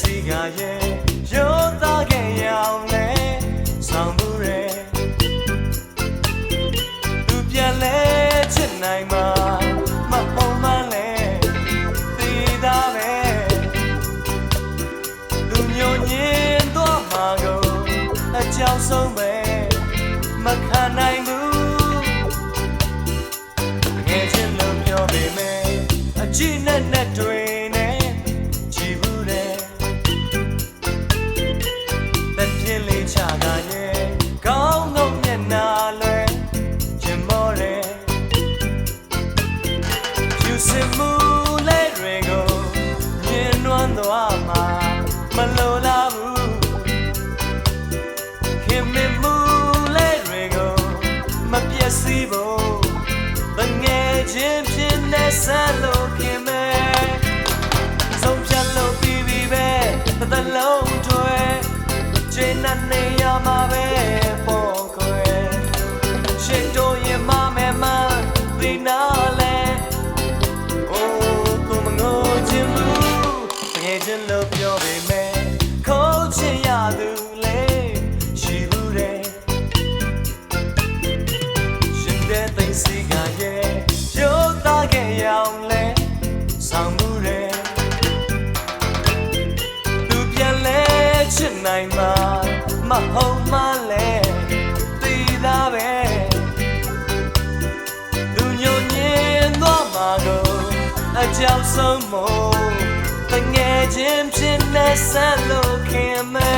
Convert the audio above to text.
စီကရဲ့ရောသားခဲ့ရအောင်လဲဆောင်မှုရဲသူပြန်လဲချစ်နိုင်မှာမဟုတ်မှလဲသိတာပဲလူမျိုးညင်တော့မှာကိုအကြောင်းဆုံးပဲ သွားမှာမလိုလားဘူးခင်မင်မူလဲတွေကိုမပြည့်စည်ဖို့မငယ်ချင်းဖြစ်နေဆန်းလို့ခင်မဲဆုံးဖြတ်လို့ပြီးပြီပဲတစ်လုံးတွေ့ချိန်နဲ့နေရမှာပဲ နိုင်မှာမဟုတ်မှလဲသိသားပဲလူညိုညင်သွားမှာကိုအကြောက်ဆုံးမို့တငယ်ချင်းဖြစ်နေဆက်လို့ခင်မဲ